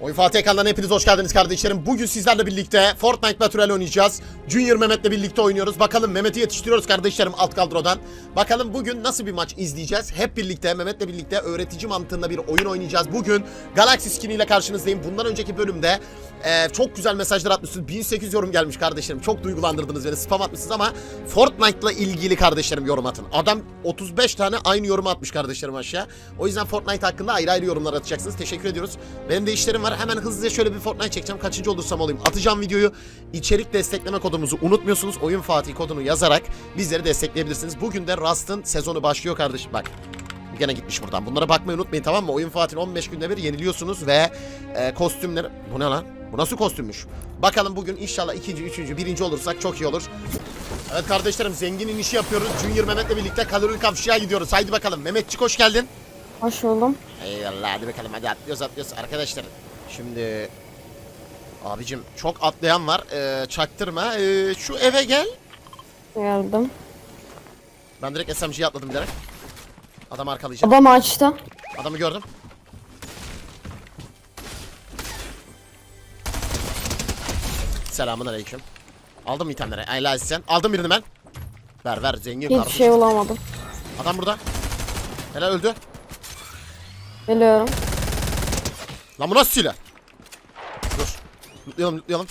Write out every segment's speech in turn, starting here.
Oyun Fatih ekrandan hepiniz hoş geldiniz kardeşlerim. Bugün sizlerle birlikte Fortnite Battle oynayacağız. Junior Mehmet'le birlikte oynuyoruz. Bakalım Mehmet'i yetiştiriyoruz kardeşlerim alt kadrodan. Bakalım bugün nasıl bir maç izleyeceğiz. Hep birlikte Mehmet'le birlikte öğretici mantığında bir oyun oynayacağız. Bugün Galaxy Skin ile karşınızdayım. Bundan önceki bölümde e, çok güzel mesajlar atmışsınız. 1800 yorum gelmiş kardeşlerim. Çok duygulandırdınız beni. Spam atmışsınız ama Fortnite'la ilgili kardeşlerim yorum atın. Adam 35 tane aynı yorum atmış kardeşlerim aşağı. O yüzden Fortnite hakkında ayrı ayrı yorumlar atacaksınız. Teşekkür ediyoruz. Benim de işlerim var. Hemen hızlıca şöyle bir Fortnite çekeceğim. Kaçıncı olursam olayım. Atacağım videoyu. İçerik destekleme kodumuzu unutmuyorsunuz. Oyun Fatih kodunu yazarak bizleri destekleyebilirsiniz. Bugün de Rust'ın sezonu başlıyor kardeşim. Bak Gene gitmiş buradan. Bunlara bakmayı unutmayın tamam mı? Oyun Fatih'in 15 günde bir yeniliyorsunuz ve e, kostümleri... Bu ne lan? Bu nasıl kostümmüş? Bakalım bugün inşallah ikinci, üçüncü, birinci olursak çok iyi olur. Evet kardeşlerim zenginin işi yapıyoruz. Junior Mehmet'le birlikte kalori kavşağa gidiyoruz. Haydi bakalım. Mehmetçik hoş geldin. Hoş buldum. Eyvallah hadi bakalım hadi atlıyoruz atlıyoruz arkadaşlar. Şimdi abicim çok atlayan var. Ee, çaktırma. Ee, şu eve gel. Geldim. Ben direkt SMG'ye atladım bilerek. Adam arkalayacağım. Adam açtı. Adamı gördüm. Selamun aleyküm. Aldım itemleri? Helal sen. Aldım birini ben. Ver ver zengin Hiçbir kardeşim. şey bulamadım. Adam burada. Helal öldü. Geliyorum. Lan bu nasıl silah? Dur. Lootlayalım lootlayalım.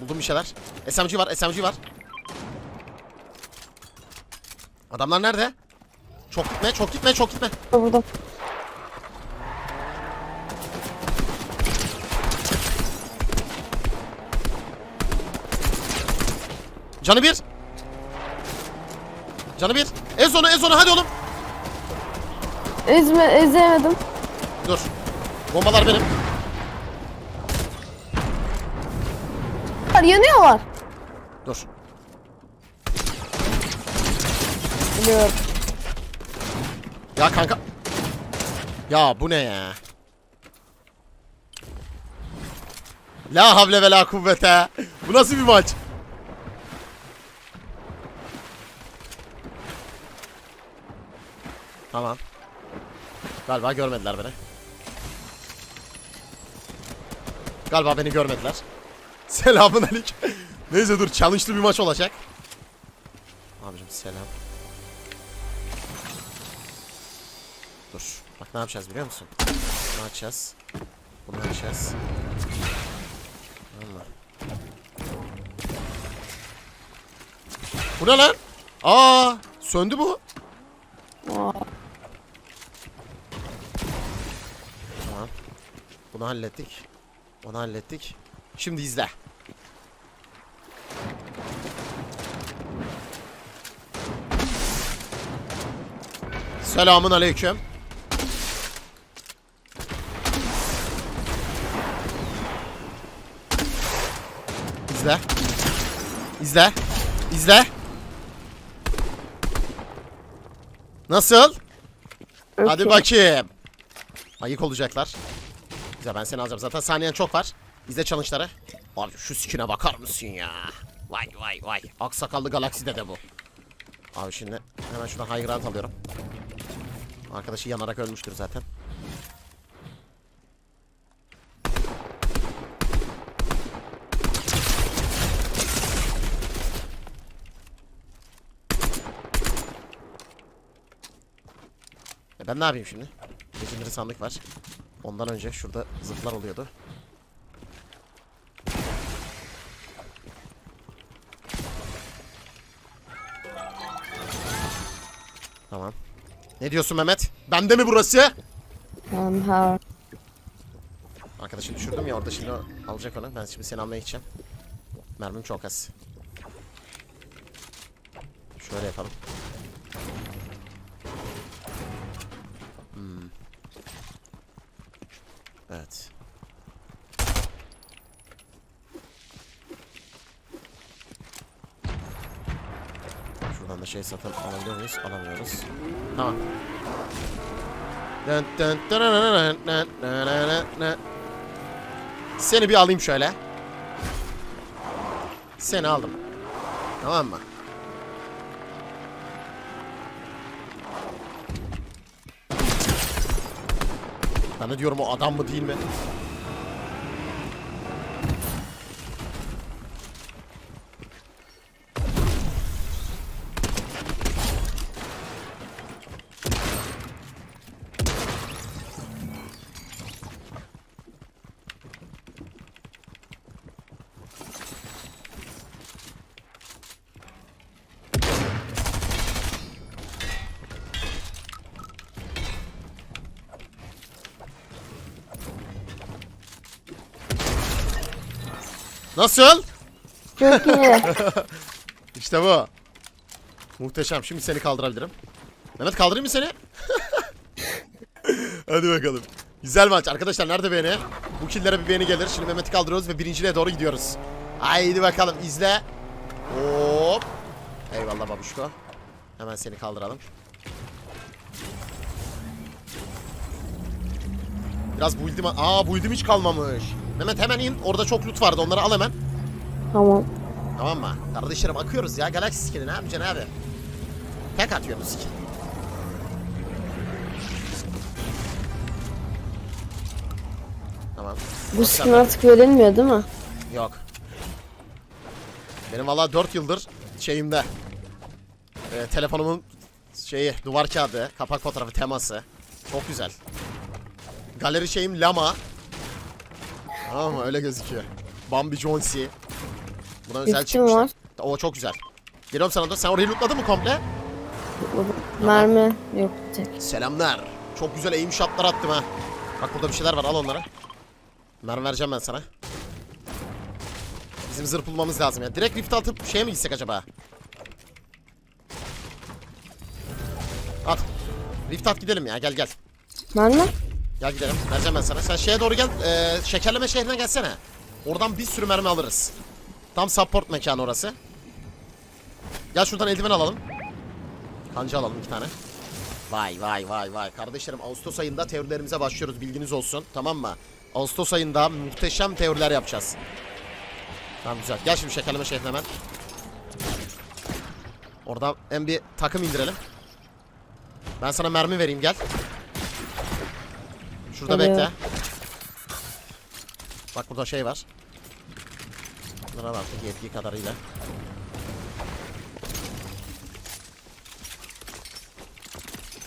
Buldum bir şeyler. SMG var SMG var. Adamlar nerede? Çok gitme çok gitme çok gitme. Burada. Canı bir. Canı bir. Ez onu ez onu hadi oğlum. Ezme, ezemedim. Dur. Bombalar benim. Yanıyorlar. Dur. Biliyorum. Ya kanka. Ya bu ne ya? La havle ve la kuvvete. Bu nasıl bir maç? Tamam. Galiba görmediler beni. Galiba beni görmediler. Selamun aleyküm. Neyse dur challenge'lı bir maç olacak. Abicim selam. Dur. Bak ne yapacağız biliyor musun? Bunu açacağız. Bunu açacağız. Allah. Bu ne lan? Aa, söndü bu. Tamam. Bunu hallettik. Onu hallettik. Şimdi izle. Selamun aleyküm. İzle. İzle. İzle. Nasıl? Hadi bakayım. Ayık olacaklar. Güzel ben seni alacağım. Zaten saniyen çok var. İzle challenge'ları. Abi şu skine bakar mısın ya? Vay vay vay. Aksakallı galakside de bu. Abi şimdi hemen şuradan high ground alıyorum. Arkadaşı yanarak ölmüştür zaten. E ben ne yapayım şimdi? Legendary sandık var. Ondan önce şurada zırhlar oluyordu. Tamam. Ne diyorsun Mehmet? Bende mi burası? Tamam, ha. Arkadaşı düşürdüm ya orada şimdi alacak onu. Ben şimdi seni almaya gideceğim. Mermim çok az. Şöyle yapalım. Evet. Şuradan da şey satın alabiliyor muyuz? Alamıyoruz. Tamam. Seni bir alayım şöyle. Seni aldım. Tamam mı? De diyorum o adam mı değil mi? Nasıl? Çok iyi. İşte bu. Muhteşem. Şimdi seni kaldırabilirim. Mehmet kaldırayım mı seni? Hadi bakalım. Güzel maç. Arkadaşlar nerede beğeni? Bu killere bir beğeni gelir. Şimdi Mehmet'i kaldırıyoruz ve birinciliğe doğru gidiyoruz. Haydi bakalım izle. Hop. Eyvallah babuşko. Hemen seni kaldıralım. Biraz build'im... Aa build'im hiç kalmamış. Mehmet hemen in. Orada çok loot vardı. Onları al hemen. tamam. Tamam mı? Kardeşlerim akıyoruz ya. Galaxy skin'i ne yapacaksın abi? Tek atıyoruz skin. Tamam. Bu skin artık verilmiyor değil mi? Yok. Benim valla 4 yıldır şeyimde. e, telefonumun şeyi duvar kağıdı, kapak fotoğrafı teması. Çok güzel. Galeri şeyim lama. Tamam mı? Öyle gözüküyor. Bambi Jonesy. Buna özel İlkim çıkmışlar. var. O çok güzel. Geliyorum sana da. Sen orayı lootladın mı komple? Mermi yok bir tek. Selamlar. Çok güzel aim shotlar attım ha. Bak burada bir şeyler var al onları. Mermi vereceğim ben sana. Bizim zırh bulmamız lazım ya. Direkt rift atıp şeye mi gitsek acaba? At. Rift at gidelim ya gel gel. Mermi? Gel gidelim. Vereceğim ben sana. Sen şeye doğru gel. Ee, şekerleme şehrine gelsene. Oradan bir sürü mermi alırız. Tam support mekanı orası. Gel şuradan eldiven alalım. Kanca alalım iki tane. Vay vay vay vay. Kardeşlerim Ağustos ayında teorilerimize başlıyoruz. Bilginiz olsun. Tamam mı? Ağustos ayında muhteşem teoriler yapacağız. Tamam güzel. Gel şimdi şekerleme şehrine hemen. Orada hem bir takım indirelim. Ben sana mermi vereyim gel. Şurada Geliyor. bekle. Bak burada şey var. Bunlara bak yetki kadarıyla.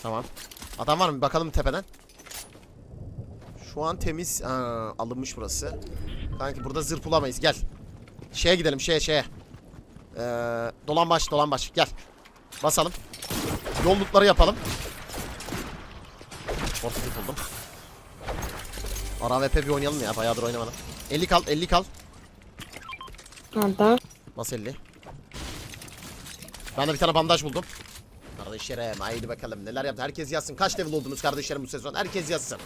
Tamam. Adam var mı? Bakalım tepeden. Şu an temiz. Aa, alınmış burası. Kanki burada zırh bulamayız. Gel. Şeye gidelim. Şeye şeye. Ee, dolan baş. Gel. Basalım. Yollukları yapalım. Portatif buldum. Ara VP bir oynayalım ya. Bayağıdır oynamadım. 50 kal, 50 kal. Nereden? Nasıl 50? Ben de bir tane bandaj buldum. Kardeşlerim haydi bakalım neler yaptı. Herkes yazsın. Kaç level oldunuz kardeşlerim bu sezon? Herkes yazsın.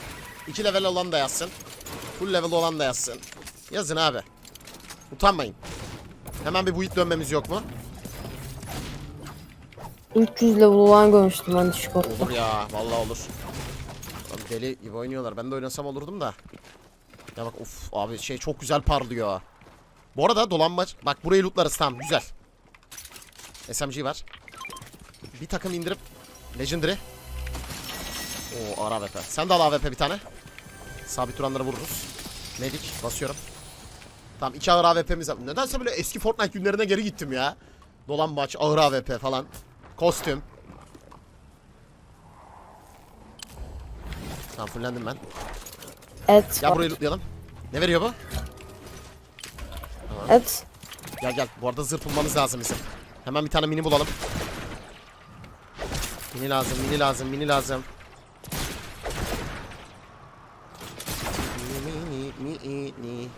2 level olan da yazsın. Full level olan da yazsın. Yazın abi. Utanmayın. Hemen bir buit dönmemiz yok mu? 300 level olan görmüştüm ben Discord'da. Olur ya. Vallahi olur. Abi deli gibi oynuyorlar. Ben de oynasam olurdum da. Ya bak of abi şey çok güzel parlıyor. Bu arada dolanmaç. Bak burayı lootlarız tamam güzel. SMG var. Bir takım indirip Legendary. Oo ağır AWP. Sen de al AWP bir tane. Sabit duranları vururuz. Medik basıyorum. Tamam iki ağır AWP'miz var. Nedense böyle eski Fortnite günlerine geri gittim ya. Dolanmaç, ağır AWP falan. Kostüm. Tamam fullendim ben. Et Gel var. burayı lootlayalım. Ne veriyor bu? Et. Gel gel. Bu arada zırh bulmamız lazım bizim. Hemen bir tane mini bulalım. Mini lazım, mini lazım, mini lazım. Mini, mini, mini, mini.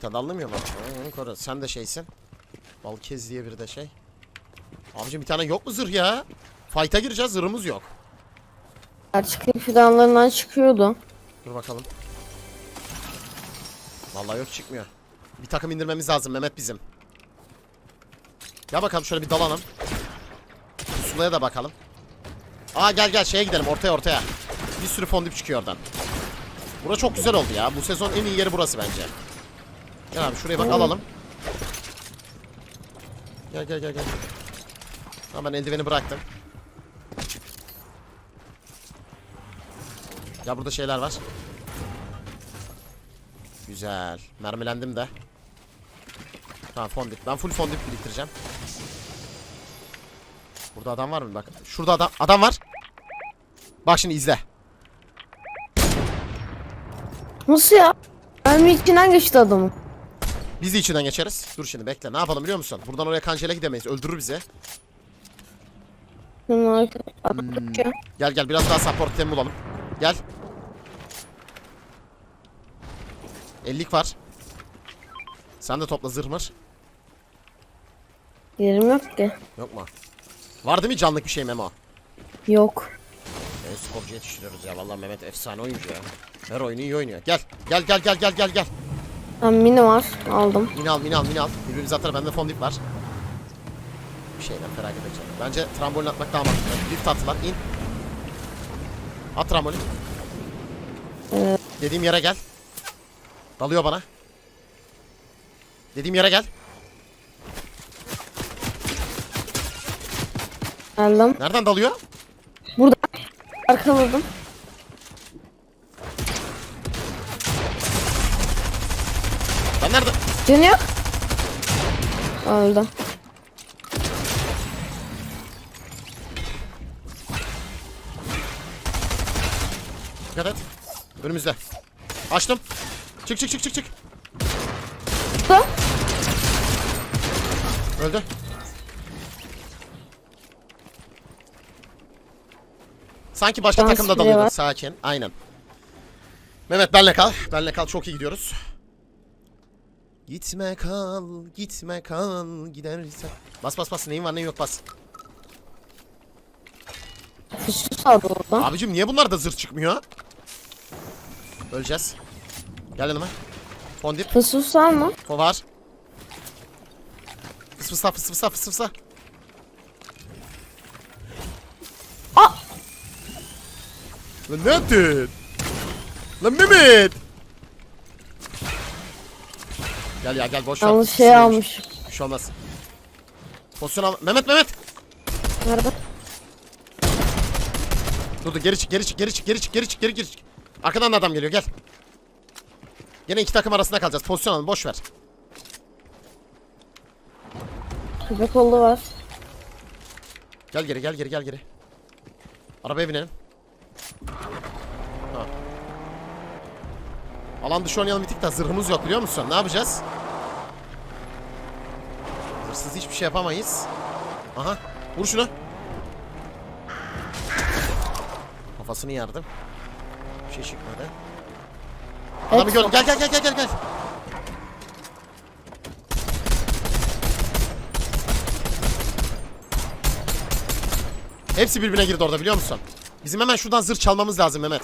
Tad anlamıyor mu? Hı, koru. Sen de şeysin. Balkez diye bir de şey. Abicim bir tane yok mu zırh ya? Fight'a gireceğiz zırhımız yok. Gerçeklik fidanlarından çıkıyordu. Dur bakalım. Vallahi yok çıkmıyor. Bir takım indirmemiz lazım Mehmet bizim. Gel bakalım şöyle bir dalalım. Pusulaya da bakalım. Aa gel gel şeye gidelim ortaya ortaya. Bir sürü fondip çıkıyor oradan. Bura çok güzel oldu ya. Bu sezon en iyi yeri burası bence. Gel abi şuraya bak alalım. Gel gel gel gel. Tamam ben eldiveni bıraktım. Ya burada şeyler var. Güzel. Mermilendim de. Tamam fondip. Ben full fondip biriktireceğim. Burada adam var mı? Bak. Şurada adam adam var. Bak şimdi izle. Nasıl ya? Mermi içinden geçti adamın. Biz de içinden geçeriz. Dur şimdi bekle. Ne yapalım biliyor musun? Buradan oraya kancayla gidemeyiz. Öldürür bizi. Hmm. Gel gel biraz daha support item bulalım. Gel. 50'lik var. Sen de topla zırhmır. Yerim yok ki. Yok mu? Var değil mi canlık bir şey Memo? Yok. E, sporcu yetiştiriyoruz ya. Vallahi Mehmet efsane oyuncu ya. Her oyunu iyi oynuyor. Gel. Gel gel gel gel gel gel. Mini var. Aldım. Mini al mini al mini al. Birbirimize atar. Bende fondip var. Bir şeyden felaket edeceğim. Bence trambolin atmak daha mantıklı. Lift attılar. in. At trambolin. Ee, Dediğim yere gel. Dalıyor bana. Dediğim yere gel. Aldım. Nereden dalıyor? Burada. Arkaladım. Ben nerede? Canı yok. Öldü. Dikkat et. Önümüzde. Açtım. Çık çık çık çık çık. Burada. Öldü. Sanki başka Dans takımda bile dalıyordu. var. Sakin. Aynen. Mehmet benle kal. Benle kal. Çok iyi gidiyoruz. Gitme kal, gitme kal, gidersen. Bas bas bas. Neyin var neyin yok bas. Füsus aldı orada. Abicim niye bunlar da zırh çıkmıyor? Öleceğiz. Gel yanıma. Fondip. Füsus var mı? O var. Fıs fısla fıs fısla fıs fısla. Aa! Lan ne yaptın? Lan Mehmet! Gel ya gel boş ver. Yanlış şey Sinirlenmiş. almış. Bir şey olmaz. Pozisyon al. Mehmet Mehmet! Nerede? Dur dur geri çık geri çık geri çık geri çık geri çık geri çık. Arkadan da adam geliyor gel. Yine iki takım arasında kalacağız. Pozisyon alın boş ver. Köpek oldu var. Gel geri gel geri gel geri. Arabaya binelim. Ha. Alan dışı oynayalım bir tık da zırhımız yok biliyor musun? Ne yapacağız? Zırhsız hiçbir şey yapamayız. Aha. Vur şunu. Kafasını yardım. Bir şey çıkmadı. Adamı gör. Gel gel gel gel gel gel. Hepsi birbirine girdi orada biliyor musun? Bizim hemen şuradan zırh çalmamız lazım Mehmet.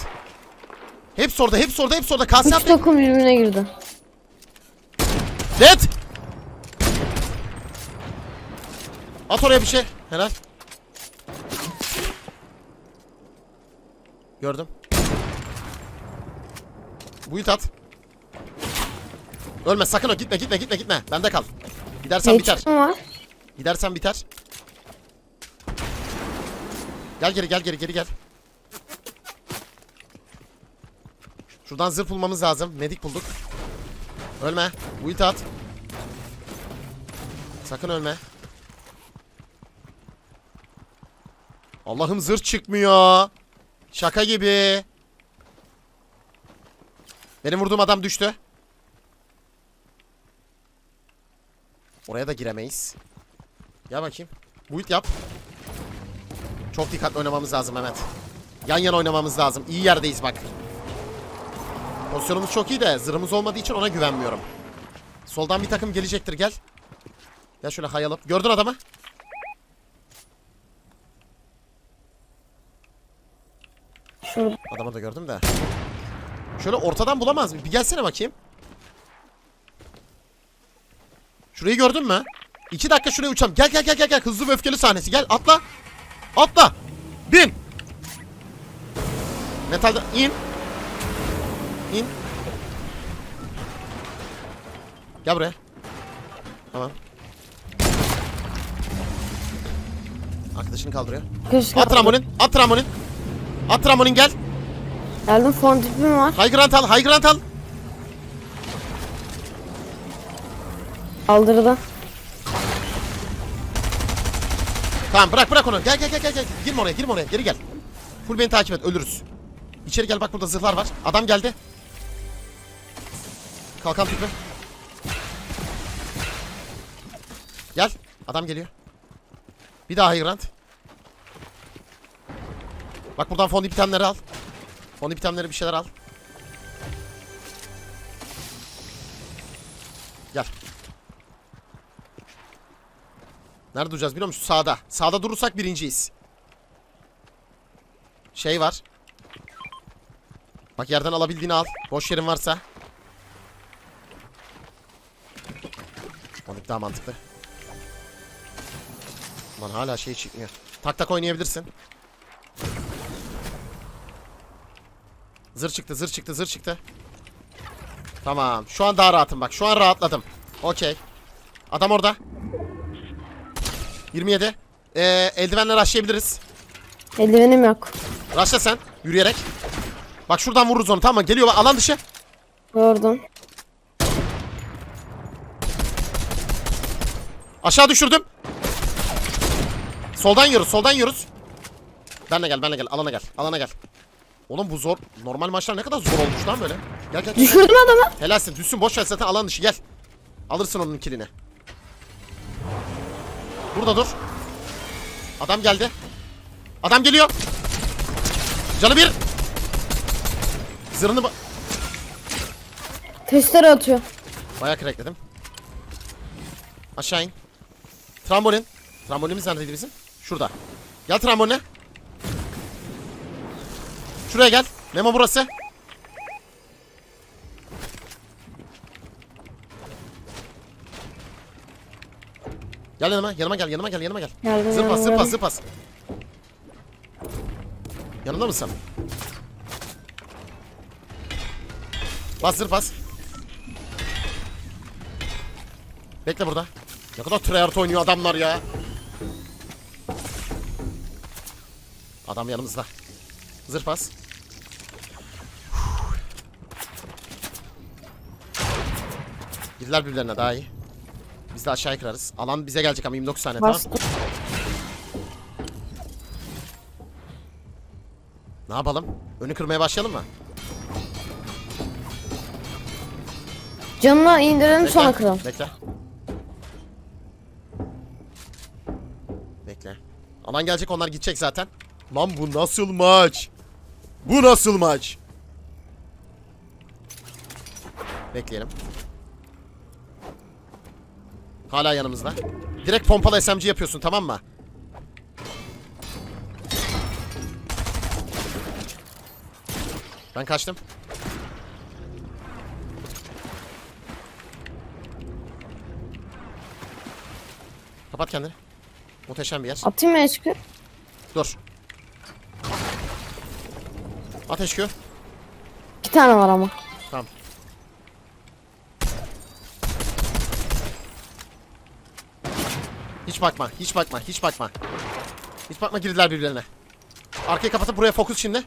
Hepsi orada, hepsi orada, hepsi orada. Kase Üç takım birbirine girdi. Dead. At oraya bir şey. Helal. Gördüm. Bulut at. Ölme sakın o gitme gitme gitme gitme. Bende kal. Gidersen biter. Var. Gidersen biter. Gel geri gel geri geri gel. Şuradan zırh bulmamız lazım. Medik bulduk. Ölme. Bulut at. Sakın ölme. Allah'ım zırh çıkmıyor. Şaka gibi. Benim vurduğum adam düştü. Oraya da giremeyiz. Gel bakayım. Build yap. Çok dikkatli oynamamız lazım Mehmet. Yan yana oynamamız lazım. İyi yerdeyiz bak. Pozisyonumuz çok iyi de zırhımız olmadığı için ona güvenmiyorum. Soldan bir takım gelecektir gel. Gel şöyle hayalım. Gördün adamı? Adamı da gördüm de. Şöyle ortadan bulamaz mı? Bir gelsene bakayım. Şurayı gördün mü? İki dakika şuraya uçalım. Gel gel gel gel gel. Hızlı ve öfkeli sahnesi. Gel atla. Atla. Bin. Metalde in. İn. Gel buraya. Tamam. Arkadaşını kaldırıyor. Keşke At trambolin. At trambolin. At trambolin gel. Geldim fon tipim var. High ground al. High ground al. Kaldırdı. Tamam bırak bırak onu. Gel gel gel gel. gel. Girme oraya girme oraya. Geri gel. Full beni takip et. Ölürüz. İçeri gel bak burada zırhlar var. Adam geldi. Kalkan tipi. Gel. Adam geliyor. Bir daha high ground. Bak buradan fondip itemleri al. Fondip itemleri bir şeyler al. Gel. Nerede duracağız biliyor musun? Sağda. Sağda durursak birinciyiz. Şey var. Bak yerden alabildiğini al. Boş yerin varsa. Fondip daha mantıklı. Lan hala şey çıkmıyor. Tak tak oynayabilirsin. Zır çıktı, zır çıktı, zır çıktı. Tamam. Şu an daha rahatım bak. Şu an rahatladım. Okey. Adam orada. 27. Ee, eldivenle rushlayabiliriz. Eldivenim yok. Rushla sen. Yürüyerek. Bak şuradan vururuz onu tamam mı? Geliyor bak alan dışı. Gördüm. Aşağı düşürdüm. Soldan yiyoruz, soldan yiyoruz. Benle gel, benle gel. Alana gel, alana gel. Oğlum bu zor. Normal maçlar ne kadar zor olmuş lan böyle. Gel gel. gel. Düşürdüm adamı. Helalsin. Düşsün boş ver zaten alan dışı gel. Alırsın onun kilini. Burada dur. Adam geldi. Adam geliyor. Canı bir. Zırhını ba- Testere atıyor. bayağı crackledim. Aşağı in. Trambolin. Trambolinimiz neredeydi bizim? Şurada. Gel tramboline. Şuraya gel. Memo burası. Gel yanıma, yanıma gel, yanıma gel, yanıma gel. Geldim, Zıpas, geldim, geldim. zıpas. Yanımda mısın? Bas zırpas. Bekle burada. Ne kadar tryhard oynuyor adamlar ya. Adam yanımızda. Zırpas. Girdiler birbirlerine daha iyi. Biz de aşağıya kırarız. Alan bize gelecek ama 29 saniye tamam. Bastım. Ne yapalım? Önü kırmaya başlayalım mı? Canını indirelim Bekle, sonra kıralım. Bekle. Bekle. Alan gelecek onlar gidecek zaten. Lan bu nasıl maç? Bu nasıl maç? Bekleyelim. Hala yanımızda. Direkt pompalı SMG yapıyorsun tamam mı? Ben kaçtım. Kapat kendini. Muhteşem bir yer. Atayım mı eşkü? Dur. Ateş kö. İki tane var ama. Tamam. Hiç bakma, hiç bakma, hiç bakma. Hiç bakma girdiler birbirlerine. Arkayı kapatıp buraya fokus şimdi.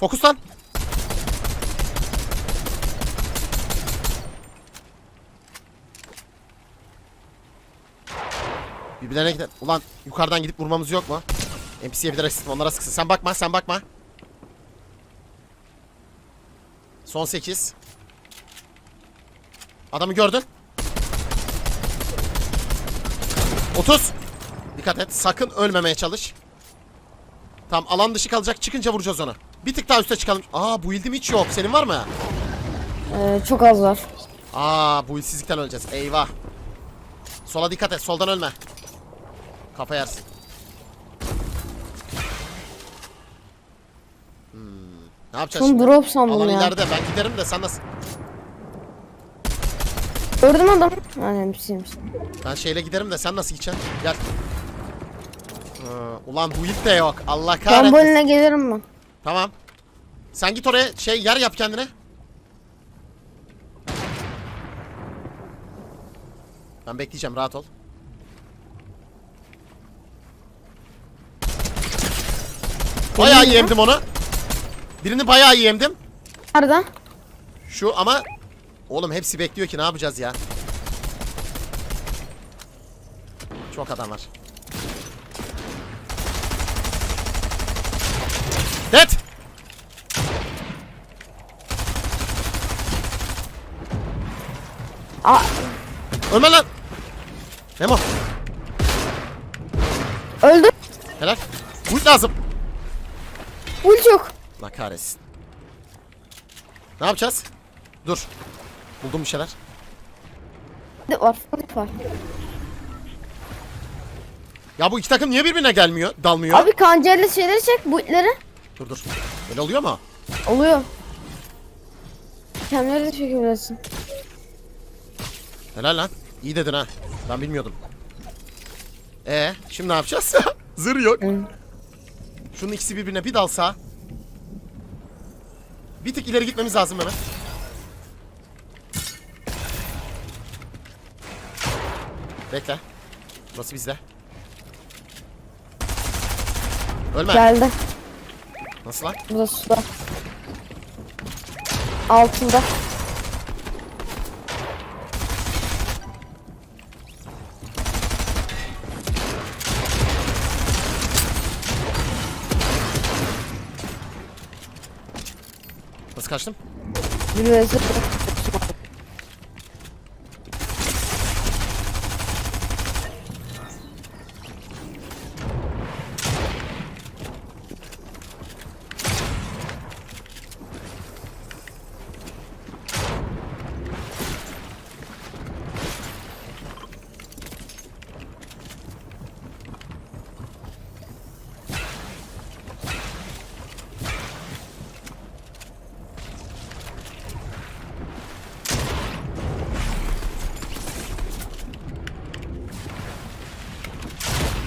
Fokus lan. Birbirlerine gider. Ulan yukarıdan gidip vurmamız yok mu? NPC'ye bilerek sıkma onlara sıksın. Sen bakma sen bakma. Son 8. Adamı gördün. 30. Dikkat et. Sakın ölmemeye çalış. Tamam alan dışı kalacak. Çıkınca vuracağız onu. Bir tık daha üste çıkalım. Aa bu ildim hiç yok. Senin var mı? Ee, çok az var. Aa bu ilsizlikten öleceğiz. Eyvah. Sola dikkat et. Soldan ölme. Kafa yersin. Hmm, Ne yapacağız Şunu şimdi? drop sandım Alan ya. ileride. Ben giderim de sen nasıl? Gördüm adamı. Aynen bir şeymiş. Ben şeyle giderim de sen nasıl gideceksin? Gel. Ee, ulan bu ilk de yok. Allah kahretsin. Tramboline gelirim ben. Tamam. Sen git oraya şey yer yap kendine. Ben bekleyeceğim rahat ol. Bayağı Geliyor. yemdim onu. Birini bayağı iyi yemdim. Nerede? Şu ama oğlum hepsi bekliyor ki ne yapacağız ya? Çok adam var. Dead. Aa, Ölme lan. Memo. öldü. Helal. Ult lazım. Ul çok. La kahretsin. Ne yapacağız? Dur. Buldum bir şeyler. Hadi var. Ya bu iki takım niye birbirine gelmiyor? Dalmıyor. Abi kancerli şeyleri çek. Bu itleri. Dur dur. Öyle oluyor mu? Oluyor. Kendileri de çekebilirsin. Helal lan. İyi dedin ha. Ben bilmiyordum. Ee, şimdi ne yapacağız? Zırh yok. Hı. Şunun ikisi birbirine bir dalsa. Bir tık ileri gitmemiz lazım hemen. Bekle. Burası bizde. Ölme. Geldi. Nasıl lan? Bu da suda. Altında. Nasıl kaçtım? Bir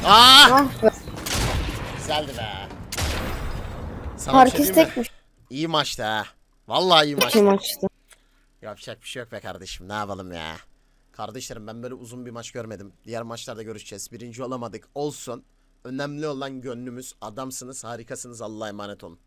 Aa! Ah be. Güzeldi be. Sana bir Herkes şey diyeyim mi? tekmiş. İyi maçtı ha. Vallahi iyi maçtı. Kim açtı? Yapacak bir şey yok be kardeşim. Ne yapalım ya? Kardeşlerim ben böyle uzun bir maç görmedim. Diğer maçlarda görüşeceğiz. Birinci olamadık. Olsun. Önemli olan gönlümüz. Adamsınız, harikasınız. Allah'a emanet olun.